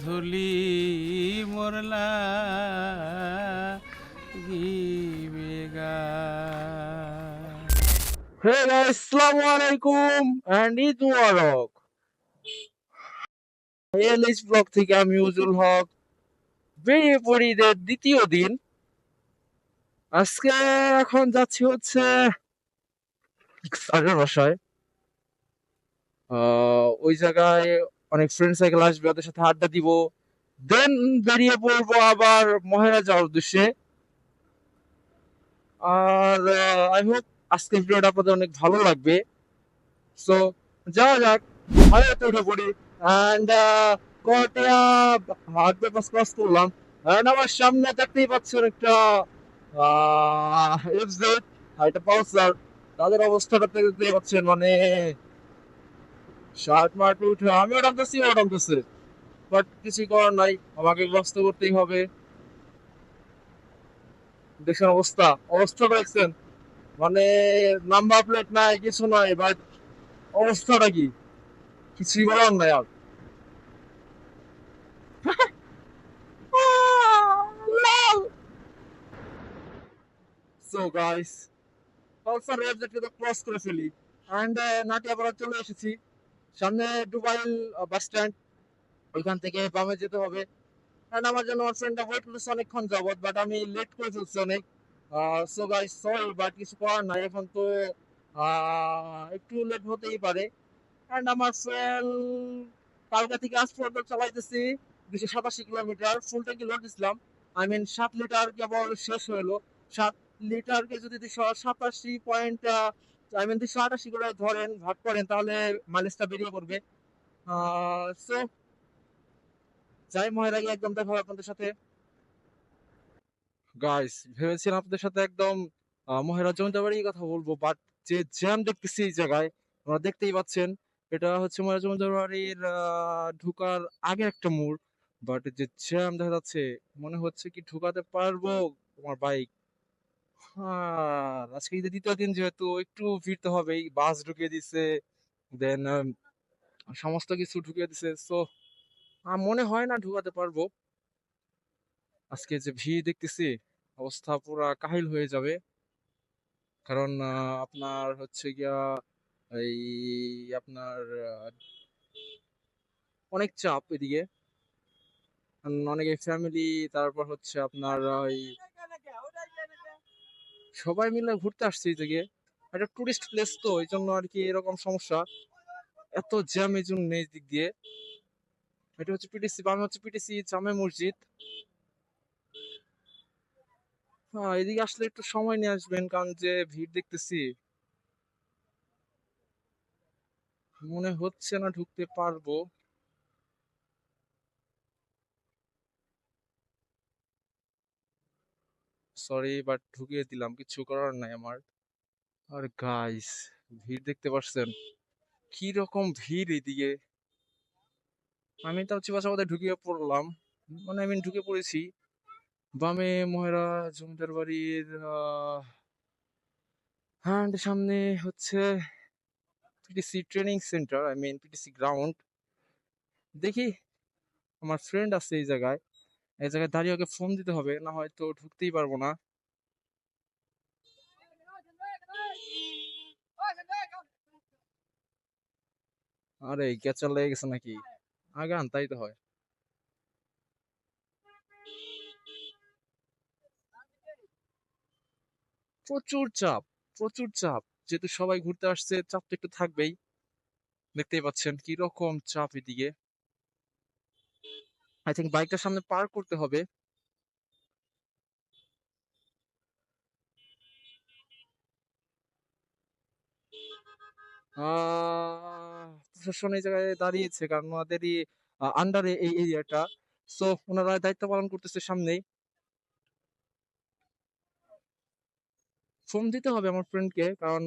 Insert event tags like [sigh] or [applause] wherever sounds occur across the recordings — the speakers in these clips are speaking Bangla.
ধুলি মোরলা হক। দ্বিতীয় দিন। আজকে এখন যাচ্ছি হচ্ছে স্যারের বাসায় ওই জায়গায় অনেক ফ্রেন্ড সাইকেল আসবে, ওদের সাথে আড্ডা দিব। দেন বেরিয়ে পড়ব আবার মহেরা যাওয়ার উদ্দেশ্যে। আর আই হোপ আজকের ভিডিওটা আপনাদের অনেক ভালো লাগবে। সো যাওয়া যাক হাইওয়েতে উঠে পড়ি অ্যান্ড কটিয়া ক্রস করলাম। অ্যান্ড আমার সামনে দেখতেই পাচ্ছেন একটা এফজেড তাদের অবস্থাটা দেখতেই পাচ্ছেন মানে শার্ট মার্ট উঠে আমিও টানতেছি, ও টানতেছে। বাট কিছু করার নাই, আমাকে ব্যস্ত করতেই হবে। দেখছেন অবস্থা অবস্থাটা দেখছেন? মানে নাম্বার প্লেট নাই, কিছু নাই বাট অবস্থাটা কি? কিছুই বলার নাই আর। সো গাইস পালসার রেবজেটকে তো ক্রস করে ফেলি। অ্যান্ড নাটিয়াপাড়া চলে এসেছি। সামনে ডুবাইল বাস স্ট্যান্ড ওইখান থেকে বামে যেতে হবে। অ্যান্ড আমার জন্য আমার ফ্রেন্ডটা ওয়েট করছে অনেকক্ষণ যাবত বাট আমি লেট করে ফেলছি অনেক। সো গাইস সরি বাট কিছু করার নাই। এখন তো একটু লেট হতেই পারে। অ্যান্ড আমার ফ্রেন্ড কালকা থেকে আজ পর্যন্ত চালাইতেছি দুশো সাতাশি কিলোমিটার ফুল ট্যাঙ্কি লোড দিছিলাম। আই মিন সাত লিটার কেবল শেষ হলো সাত লিটারকে যদি সাতাশি পয়েন্ট করে ধরেন ভাগ করেন তাহলে মাইলেজটা বেরিয়ে পড়বে। সো যাই মহের আগে একদম দেখা আপনাদের সাথে। গাইস ভেবেছিলাম আপনাদের সাথে একদম মহেরা জমিদাবাড়ির কথা বলব বাট যে জ্যাম দেখতেছি এই জায়গায় আপনারা দেখতেই পাচ্ছেন এটা হচ্ছে মহেরা জমিদার বাড়ির আহ, ঢুকার আগে একটা মোড়। বাট যে জ্যাম দেখা যাচ্ছে মনে হচ্ছে কি ঢুকাতে পারব তোমার বাইক আজকে ঈদের দ্বিতীয় দিন যেহেতু একটু ভিড় তো হবেই, বাস ঢুকিয়ে দিছে দেন সমস্ত কিছু ঢুকিয়ে দিছে সো মনে হয় না ঢুকাতে পারব। আজকে যে ভিড় দেখতেছি, অবস্থা পুরা কাহিল হয়ে যাবে। কারণ আপনার হচ্ছে গিয়া এই আপনার অনেক চাপ এদিকে। অনেকে ফ্যামিলি তারপর হচ্ছে আপনার ওই সবাই মিলে ঘুরতে আসছি দিকে। একটা টুরিস্ট প্লেস তো, এই জন্য আর কি এরকম সমস্যা। এত জ্যাম এই জন্য এই দিক দিয়ে। এটা হচ্ছে পিটিসি বামে হচ্ছে পিটিসি জামে মসজিদ। হ্যাঁ এদিকে আসলে একটু সময় নিয়ে আসবেন, কারণ যে ভিড় দেখতেছি। মনে হচ্ছে না ঢুকতে পারব। সরি বাট ঢুকিয়ে দিলাম, কিছু করার নাই আমার। আর গাইস ভিড় দেখতে পাচ্ছেন কি রকম ভিড় এদিকে? আমি তাও চিবাচাবাতে ঢুকিয়ে পড়লাম। মানে আমি ঢুকে পড়েছি। বামে ময়রা, জমিদার বাড়ির হ্যান্ড সামনে হচ্ছে PTC training centre I mean PTC ground দেখি, আমার ফ্রেন্ড আছে এই জায়গায়। এই জায়গায় দাঁড়িয়ে ওকে ফোন দিতে হবে, না হয়তো ঢুকতেই পারব না। আরে ক্যাচার লেগে গেছে নাকি? আগান, তাই তো হয়। প্রচুর চাপ প্রচুর চাপ। যেহেতু সবাই ঘুরতে আসছে, চাপ তো একটু থাকবেই। দেখতেই পাচ্ছেন কি রকম চাপ এদিকে। আই থিঙ্ক বাইকটার সামনে পার করতে হবে। দাঁড়িয়েছে কারণ ওনাদেরই আন্ডারে এই এরিয়াটা সো ওনারা দায়িত্ব পালন করতেছে সামনেই। ফোন দিতে হবে আমার ফ্রেন্ডকে কারণ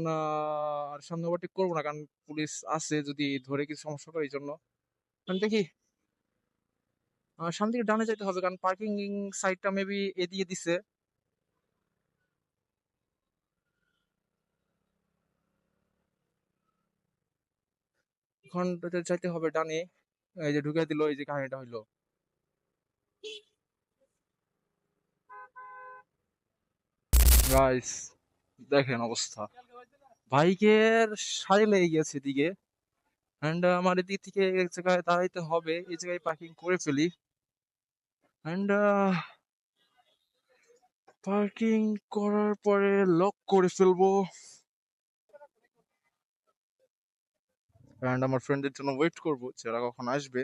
আর সামনে ওভারটেক করব না কারণ পুলিশ আছে যদি ধরে কিছু সমস্যা করে এই জন্য দেখি সামনে দিকে ডানে যেতে হবে, কারণ পার্কিং সাইডটা মেবি এদিকে দিছে। এখন হবে ডানে, এই যে ঢুকে দিল, এই যে কাহিনীটা হইল। দেখেন অবস্থা। বাইকের সারি লেগে গেছে এদিকে অ্যান্ড আমার এদিক থেকে এক জায়গায় দাঁড়াইতে হবে, এই জায়গায় পার্কিং করে ফেলি। অ্যান্ড পার্কিং করার পরে লক করে ফেলব। অ্যান্ড আমার ফ্রেন্ডের জন্য ওয়েট করব যারা কখন আসবে।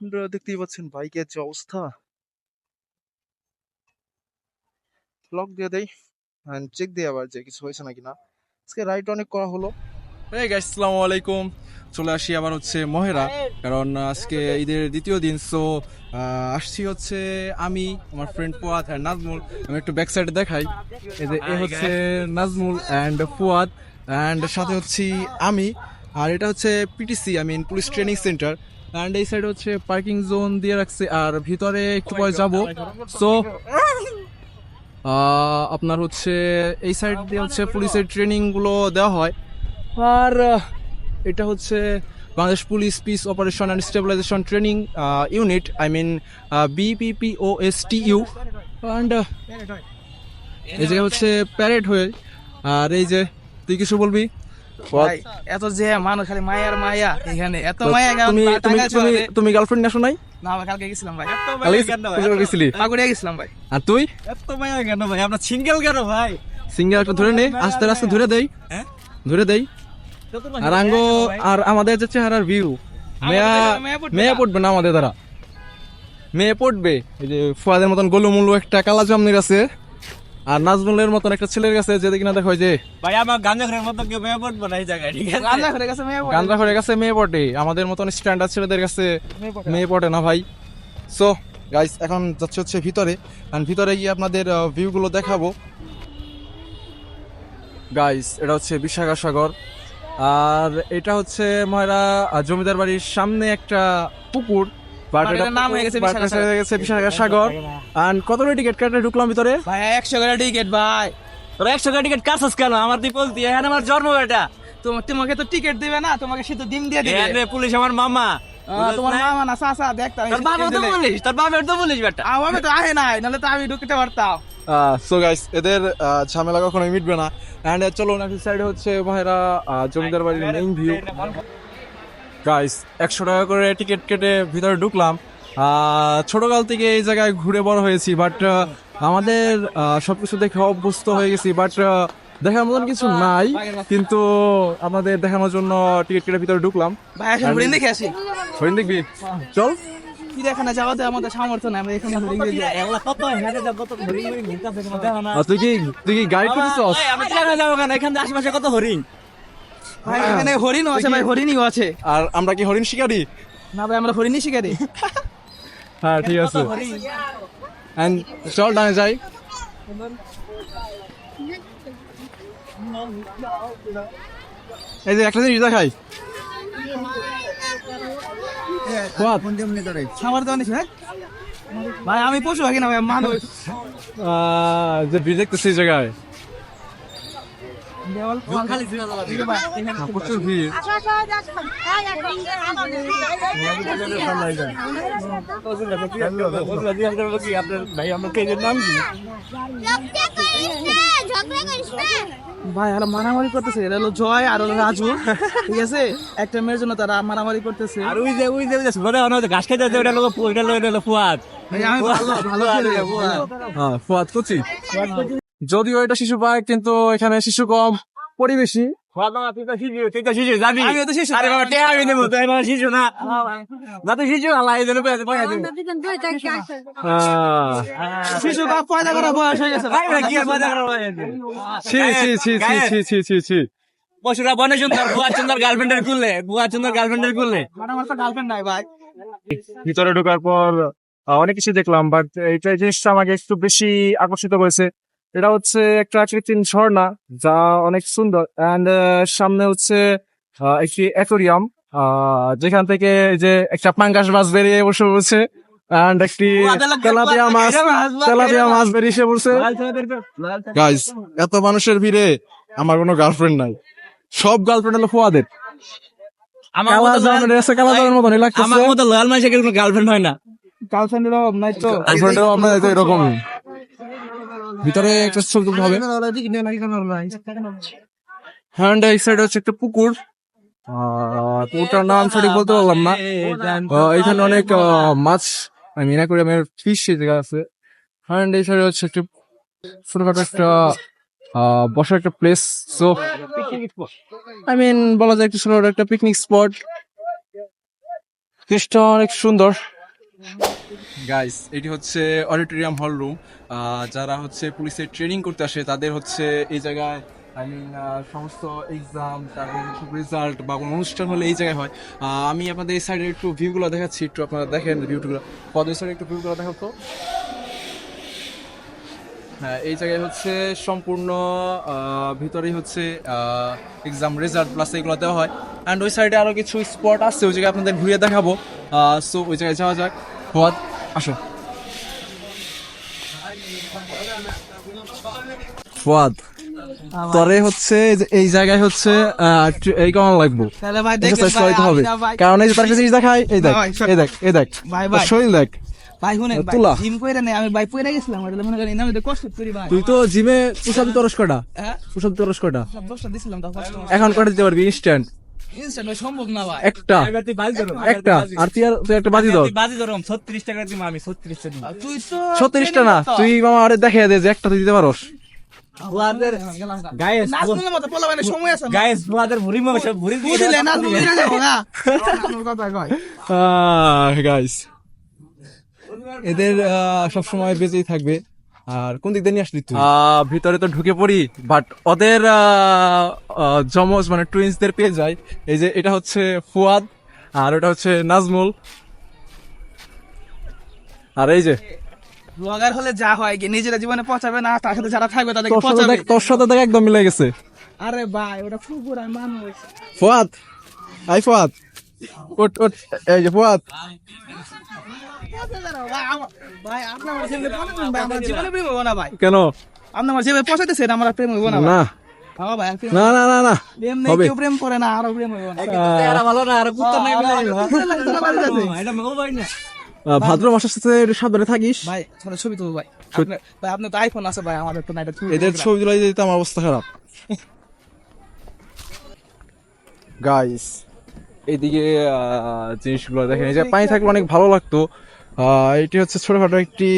Uh, দেখতেই পাচ্ছেন বাইকের যে অবস্থা। লক দিয়ে দেই। অ্যান্ড চেক দিয়ে আবার যে কিছু হয়েছে নাকি না। আজকে রাইড অনেক করা হলো। গাইস আসসালামু আলাইকুম। চলে আসি আবার হচ্ছে মহেরা কারণ আজকে ঈদের দ্বিতীয় দিন সো আসছি হচ্ছে আমি আমার ফ্রেন্ড ফুয়াদ আর নাজমুল। আমি একটু ব্যাক সাইডে দেখাই। এই যে এ হচ্ছে নাজমুল অ্যান্ড ফুয়াদ অ্যান্ড সাথে হচ্ছি আমি। আর এটা হচ্ছে PTC I mean police training centre and এই সাইড হচ্ছে পার্কিং জোন দিয়ে রাখছে। আর ভিতরে একটু পরে যাব। সো আপনার হচ্ছে এই সাইড দিয়ে হচ্ছে পুলিশের ট্রেনিংগুলো দেওয়া হয়। আর এটা হচ্ছে Bangladesh police peace operation and stabilisation training unit I mean BPPOS T U and এই জায়গায় হচ্ছে প্যারেড হয়ে আর এই যে তুই কিছু বলবি? এত যে মানুষ খালি মায়ার মায়া এখানে এত মায়া তুমি তুমি তুমি তুমি গার্লফ্রেন্ড আসো নাই? না ভাই কালকে গেছিলাম ভাই। কালকে গেছিলি? পাকুড়িয়া গেছিলাম ভাই। আর তুই? এত মায়া কেন ভাই? আমরা সিঙ্গেল কেন ভাই? সিঙ্গেল একটা ধরে নে আস্তে আস্তে ধরে দেই। হ্যাঁ? ধরে দেই। আর আঙ্গো আর আমাদের যে চেহারার ভিউ মেয়া মেয়া পড়বে না। আমাদের দ্বারা। মেয়ে পড়বে। এই যে ফুয়াদের মতন গোলুমুলু একটা কালা জামনির আছে। আর নাজমুলের মতন একটা ছেলের কাছে যে কিনা দেখো ওই যে ভাই আমার গাঞ্জা ঘরের মতো কেউ মেয়ে পড়ব না এই জায়গায় ঠিক আছে? পড়ে। কাছে মেয়ে পড়ে। আমাদের মতন স্ট্যান্ডার্ড ছেলেদের কাছে মেয়ে পড়ে না। ভাই। সো গাইস এখন যাচ্ছে হচ্ছে ভিতরে। আর ভিতরে গিয়ে আপনাদের ভিউগুলো দেখাবো। গাইস এটা হচ্ছে বিশাখা সাগর আর এটা হচ্ছে ময়রা জমিদার বাড়ির সামনে একটা পুকুর। বাট বাট এটা এটার নাম হয়ে গেছে বাট বিশাখা এটা হয়ে গেছে বিশাখা সাগর। আর কত করে টিকিট কাটে ঢুকলাম ভিতরে? ভাই একশো করে টিকিট ভাই। তোর একশো টাকা টিকিট কাটছস কেন? আমার তুই বলতি এখানে আমার জন্ম এটা তোমা- তোমাকে তো টিকিট দিবে না তোমাকে শুধু ডিম দিয়ে দিবে। পুলিশ আমার মামা। আহ, তোমার মামা না চাচা দেখতাম তোর বাবা তো তোর বাবার তো পুলিশ বেটা। আমি তো আহে নাই নাহলে তো আমি ঢুকতে পারতাম। সো গাইস এদের ঝামেলা কখনোই মিটবে না। অ্যান্ড চলো নাকি সাইডে হচ্ছে আহ, জমিদার বাড়ির মেইন ভিউ গাইস একশো টাকা করে টিকিট কেটে ভিতরে ঢুকলাম। ছোটকাল থেকে এই জায়গায় ঘুরে বড় হয়েছি বাট আমাদের আহ, সবকিছু দেখে অভ্যস্ত হয়ে গেছি বাট দেখার মতন কিছু নাই। কিন্তু আমাদের দেখানোর জন্য টিকিট কেটে ভিতরে ঢুকলাম। হরিণ দেখবি? চল। তুই কি তুই কি গাইড আশেপাশে কত হরিণ? এখানে হরিণ আছে ভাই আছে। আর আমরা কি হরিণ শিকারি? না ভাই আমরা হরিণই শিকারি। হ্যাঁ ঠিক আছে। চল ডানে যাই। এই যে একটা জিনিস দেখাই। ভাই আমি পশু থাকি না ভাই মানুষ। আহ, যে দেখতেছি জায়গায়। ভাই আর মারামারি করতেছে এটা হলো জয় আর রাজু ঠিক আছে একটা মেয়ের জন্য তারা মারামারি করতেছে আর ওই যে ওই যে ঘাস খেতে লোক ফুয়াদ ফুয়াদ করছি যদিও এটা শিশু পার্ক কিন্তু এখানে শিশু কম। পরিবেশী। বনে গুয়ার গার্লফ্রেন্ডের খুললে গুয়ার গার্লফ্রেন্ডের খুললে ভাই। ভিতরে ঢুকার পর অনেক কিছু দেখলাম বাট এইটা জিনিসটা আমাকে একটু বেশি আকর্ষিত করেছে। এটা হচ্ছে একটা কৃত্রিম ঝর্ণা যা অনেক সুন্দর। অ্যান্ড সামনে হচ্ছে আহ, একটি অ্যাকোরিয়াম যেখান থেকে যে একটা পাঙ্গাস মাছ বেরিয়ে বসে পড়ছে। অ্যান্ড একটি তেলাপিয়া মাছ তেলাপিয়া মাছ বেরিয়ে এসে পড়ছে। গাইস এত মানুষের ভিড়ে আমার কোনো গার্লফ্রেন্ড নাই। সব গার্লফ্রেন্ড হলো ফুয়াদের। আমার কালা মতো আমার লাল মানুষের কোনো গার্লফ্রেন্ড হয় না। গার্লফ্রেন্ডের অভাব নাই তো। গার্লফ্রেন্ডও আপনাদের তো এরকমই। ভিতরে একটা ছবি তুলতে হবে। হ্যান্ড এই সাইড হচ্ছে একটা পুকুর। আহ, পুকুরটার নাম সঠিক বলতে পারলাম না। এখানে অনেক আহ, মাছ আমি মিনা করে আমার ফিশ জায়গা আছে। হ্যান্ড এই সাইডে হচ্ছে একটা ছোটখাটো একটা আহ, বসার একটা প্লেস সো আই মিন বলা যায় একটা ছোটখাটো একটা পিকনিক স্পট প্লেসটা অনেক সুন্দর। গাইস এটি হচ্ছে অডিটোরিয়াম হল রুম যারা হচ্ছে পুলিশের ট্রেনিং করতে আসে, তাদের হচ্ছে এই জায়গায় আই মিন সমস্ত এক্সাম তারপর রেজাল্ট বা কোনো অনুষ্ঠান হলে এই জায়গায় হয়। আমি আপনাদের এই সাইডে একটু ভিউগুলো দেখাচ্ছি, একটু আপনারা দেখেন ভিউগুলো পদের সাইডে একটু ভিউগুলো দেখাতো হ্যাঁ এই জায়গায় হচ্ছে সম্পূর্ণ ভিতরেই হচ্ছে এক্সাম রেজাল্ট প্লাস এগুলো দেওয়া হয়। অ্যান্ড ওই সাইডে আরও কিছু স্পট আছে, ওই জায়গায় আপনাদের ঘুরিয়ে দেখাবো। সো ওই জায়গায় যাওয়া যাক। ফোয়াদ আসো ফোয়াদ তরে হচ্ছে এই জায়গায় হচ্ছে এই কেমন লাগবো। হবে। কারণ এই যে তার কাছে দেখাই এই দেখ এই দেখ এই দেখ। শরীর দেখ। ভাই জিম কইরা নেই আমি ভাই পয়রা গেছিলাম ওটা মনে করেন আমি কষ্ট করি ভাই। তুই তো জিমে পুষাবি তরস কটা হ্যাঁ তরস কটা দিছিলাম এখন কটা দিতে পারবি? ইনস্ট্যান্ট সম্ভব না ভাই। একটা একটা আর তুই আর তুই একটা বাজি ধর। বাজি টাকা আমি তুই না তুই মামা আরে দে যে একটা তুই দিতে পারস। মানে এদের সব সময় বেঁচেই থাকবে। আর কোন দিক দিয়ে নিয়ে আসলি তুই? ভিতরে তো ঢুকে পড়ি বাট ওদের যমজ মানে টুইন্সদের পেয়ে যায় এই যে এটা হচ্ছে ফুয়াদ আর ওটা হচ্ছে নাজমুল। আর এই যে ব্লগার হলে যা হয় কি নিজেরা জীবনে পচাবে না তার সাথে যারা থাকবে তাদেরকে তোর সাথে পচাবে। দেখ তোর সাথে দেখ একদম মিলে গেছে। আরে ভাই ওটা কুকুর আর মানুষ। ফুয়াদ আই ফুয়াদ। ওট ওট এই যে ফুয়াদ। ভাই আমার- আমার ছেলে ভাই আমার প্রেম ভাই কেন? আমার আমার হইব না না। ভাই ভাই ভাদ্র মাসের সাথে সাবধানে থাকিস। ছোট ছবি তুলবো ভাই ভাই আপনার তো আইফোন আছে ভাই আমাদের তো এদের ছবি তুলে দিতে আমার অবস্থা খারাপ। গাইস এদিকে জিনিসগুলো দেখেন। এই যে পানি থাকলে অনেক ভালো লাগতো। এটি হচ্ছে ছোটখাটো একটি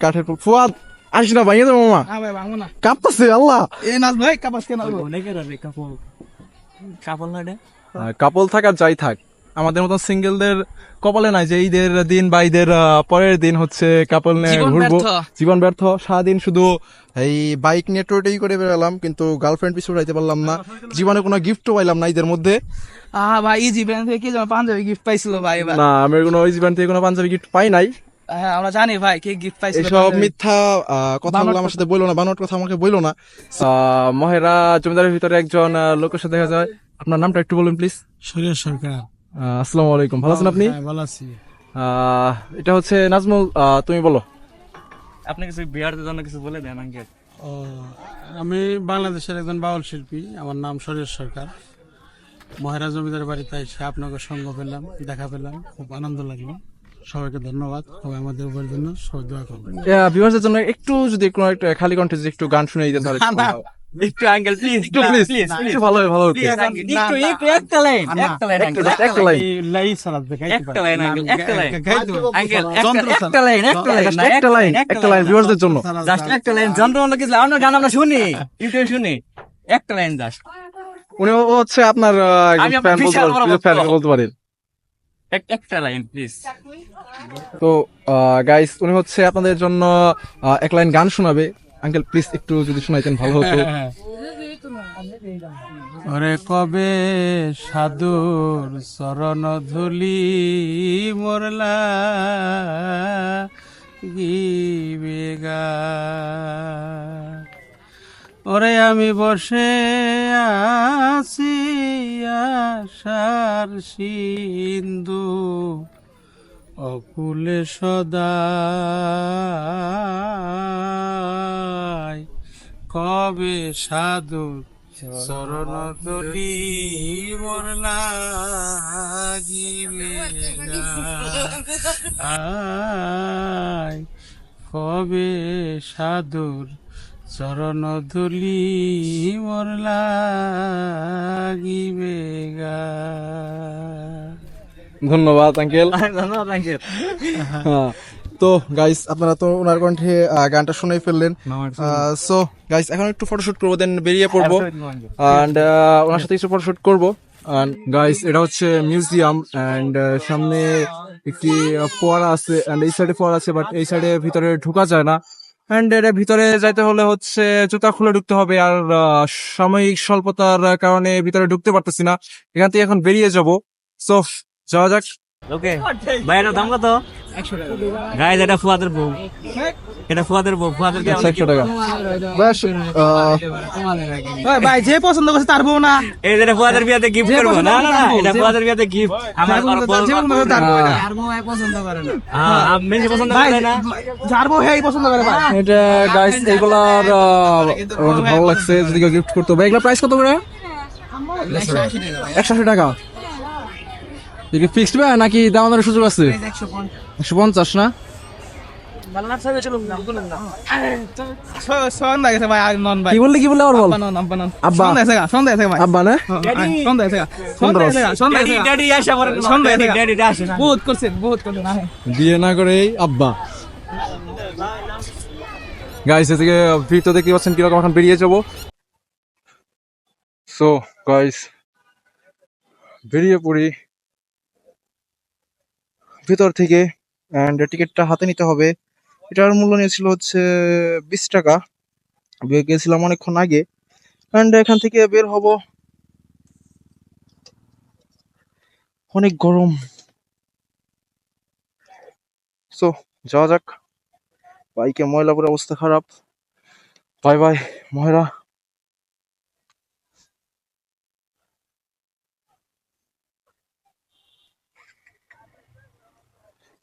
কাঠের ফুয়াদ আসিস না ভাইয়া দেবো মামা। কাঁপতাছে আল্লাহ। এ নাচ ভাই কাপাস কেন? কাপড় না কাপল থাকা যাই থাক। আমাদের মতন সিঙ্গেলদের কপালে নাই যে ঈদের দিন বা ঈদের পরের দিন হচ্ছে কাপল নিয়ে ঘুরবো। জীবন ব্যর্থ। সারাদিন শুধু এই বাইক নিয়ে টোটাই করে বেরোলাম কিন্তু গার্লফ্রেন্ড পিছু উঠাইতে পারলাম না। জীবনে কোনো গিফটও পাইলাম না ঈদের মধ্যে। আহ ভাই ইজি থেকে কি যেন পাঞ্জাবি গিফট পাইছিল ভাই না আমি কোনো ওই জীবন থেকে কোনো পাঞ্জাবি গিফট পাই নাই। হ্যাঁ আমরা জানি ভাই কে গিফট এইসব পাঞ্জাবি। মিথ্যা কথাগুলো আমার সাথে বইলো না বানোয়াট কথা আমাকে বইলো না। মহেরা জমিদারের ভিতরে একজন লোকের সাথে দেখা যায়। আপনার নামটা একটু বলুন প্লিজ শরীর সরকার। আসসালামু আলাইকুম। ভালো আছেন আপনি? হ্যাঁ, ভালো আছি। এটা হচ্ছে নাজমুল তুমি বলো। আপনি কিছু বিয়ারদের জন্য কিছু বলে দেন আঙ্কেল। ও আমি বাংলাদেশের একজন বাউল শিল্পী আমার নাম শরীর সরকার। মহারাজ জমিদার বাড়িতে এসে আপনাকে সঙ্গ পেলাম দেখা পেলাম খুব আনন্দ লাগল। সবাইকে ধন্যবাদ সবাই আমাদের উপর জন্য সবাই দোয়া করবেন। ভিউয়ার্সের জন্য একটু যদি কোনো একটা খালি কণ্ঠে যদি একটু গান শুনে দিতেন তাহলে [laughs] একটু। একটু প্লিজ একটু প্লিজ একটু ভালো হবে ভালো একটু একটু একটা লাইন একটা লাইন একটা লাইন লাই সালাদ একটা লাইন একটা লাইন যন্ত্র একটা লাইন একটা লাইন একটা লাইন একটা লাইন ভিউয়ার্সদের জন্য. জাস্ট একটা লাইন গান আমরা শুনি ইউটিউবে শুনি একটা লাইন জাস্ট উনি হচ্ছে আপনার ফ্যান বলতে পারেন ফ্যান বলতে পারেন একটা লাইন প্লিজ তো গাইস উনি হচ্ছে আপনাদের জন্য এক লাইন গান শোনাবে। আঙ্কেল প্লিজ একটু যদি শোনাইতেন, ভালো হতো। ওরে কবে সাধুর চরণ ধুলি মোরলা গিবেগা ওরে আমি বসে আছি আশার সিন্ধু অকুলে সদাই, কবে সাধু চরণ তুলি মোর আয় কবে সাধুর চরণ ধুলি মোর লাগিবে গা ধন্যবাদ আঙ্কেল [laughs] ধন্যবাদ আঙ্কেল হ্যাঁ, তো গাইস আপনারা তো ওনার কণ্ঠে গানটা শুনেই ফেললেন। সো গাইস এখন একটু ফটোশুট করব দেন বেরিয়ে পড়ব। অ্যান্ড ওনার সাথে কিছু ফটোশুট করব। গাইস এটা হচ্ছে মিউজিয়াম অ্যান্ড সামনে একটি ফোয়ারা আছে অ্যান্ড এই সাইডে ফোয়ারা আছে বাট এই সাইডে ভিতরে ঢোকা যায় না। অ্যান্ড এর ভিতরে যাইতে হলে হচ্ছে জুতা খুলে ঢুকতে হবে আর সাময়িক স্বল্পতার কারণে ভিতরে ঢুকতে পারতেছি না। এখান থেকে এখন বেরিয়ে যাব। সো যাওয়া যাক। ওকে ভাই এটার দাম কত? গাইজ এটা ফুয়াদের বউ। এটা ফুয়াদের বউ। ফুয়াদের একশো টাকা। বেশ ভাই যে পছন্দ করছে তার বউ না। এই যেটা ফুয়াদের বিয়াতে গিফট করব। না এটা ফুয়াদের বিয়াতে গিফট আমার পছন্দ বউ। হ্যাঁ। পছন্দ করেন না। যার বউ হ্যাঁ পছন্দ করে ভাই। এটা গাইস এগুলার ভালো লাগছে যদি গিফট করতে। হবে এগুলা প্রাইস কত করে? একশো আশি টাকা। এগুলো ফিক্সড ভাই নাকি দাম দামের সুযোগ আছে? একশো পঞ্চাশ। না? সন্ধ্যা গেছে ভাই আর নন ভাই। কি বললি কি বললি আবার বল? আব্বা না। বিয়ে না করে গাইস এদিকে দেখতে পাচ্ছেন কীরকম এখন বেরিয়ে যাব। সো গাইস বেরিয়ে পড়ি। ভিতর থেকে অ্যান্ড টিকিটটা হাতে নিতে হবে। এটার মূল্য নিয়েছিল হচ্ছে বিশ টাকা। গেছিলাম অনেকক্ষণ আগে অ্যান্ড এখান থেকে বের হব। অনেক গরম। সো যাওয়া যাক। বাইকে ময়লা পরে অবস্থা খারাপ। বাই বাই, ময়রা।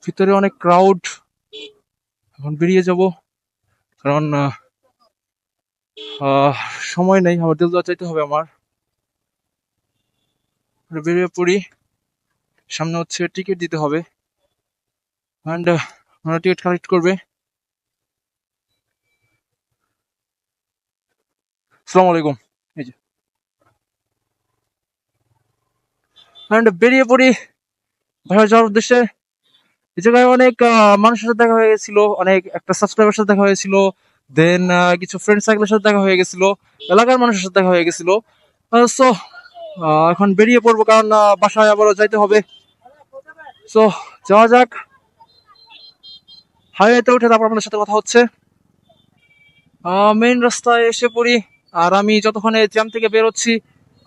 ভিতরে অনেক ক্রাউড এখন বেরিয়ে যাব। কারণ সময় নেই। আমার দিলদা চাইতে হবে আমার। বেরিয়ে পড়ি। সামনে হচ্ছে টিকিট দিতে হবে। অ্যান্ড ওরা টিকিট কালেক্ট করবে। সালাম আলাইকুম। এই যে। অ্যান্ড বেরিয়ে পড়ি। ভাড়া যাওয়ার উদ্দেশ্যে। জায়গায় অনেক মানুষের সাথে দেখা হয়ে গেছিল অনেক একটা সাবস্ক্রাইবার সাথে দেখা হয়েছিল দেন কিছু ফ্রেন্ড সার্কেলের সাথে দেখা হয়ে গেছিল, এলাকার মানুষের সাথে দেখা হয়ে গেছিল। সো এখন বেরিয়ে পড়ব কারণ বাসায় আবারও যাইতে হবে। সো যাওয়া যাক। হাইওয়েতে উঠে তারপর আপনাদের সাথে কথা হচ্ছে। মেইন রাস্তায় এসে পড়ি, আর আমি যতক্ষণে জ্যাম থেকে বেরোচ্ছি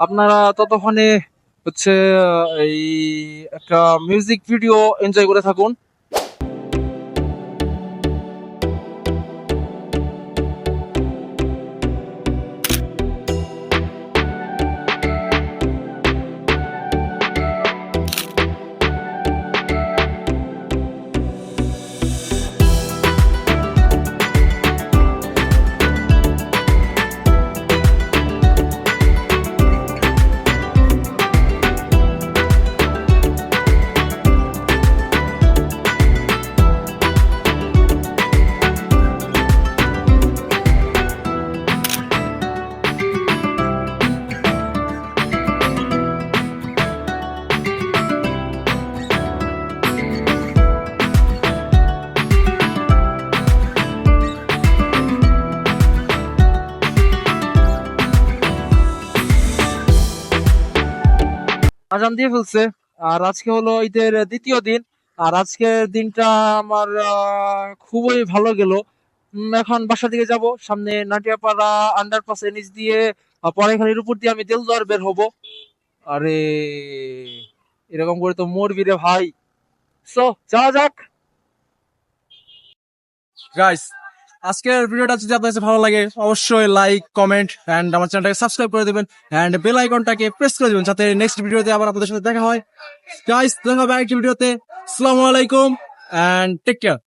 আপনারা ততক্ষণে হচ্ছে এই একটা মিউজিক ভিডিও এনজয় করে থাকুন। আজান দিয়ে ফেলছে। আর আজকে হলো ঈদের দ্বিতীয় দিন। আর আজকের দিনটা আমার খুবই ভালো গেল। এখন বাসা দিকে যাব। সামনে নাটিয়াপাড়া আন্ডারপাস এনিচ দিয়ে পরেখালির উপর দিয়ে আমি দেলদুয়ার বের হব। আরে, এরকম করে তো মরবি রে ভাই। সো যাওয়া যাক। গাইস আজকের ভিডিওটা যদি আপনার ভালো লাগে, অবশ্যই লাইক কমেন্ট অ্যান্ড আমার চ্যানেলটাকে সাবস্ক্রাইব করে দিবেন অ্যান্ড বেল আইকনটাকে প্রেস করে দেবেন, যাতে নেক্সট ভিডিওতে আবার আপনাদের সাথে দেখা হয়। গাইস দেখা হবে আরেকটি ভিডিওতে। আসসালামু আলাইকুম এন্ড টেক কেয়ার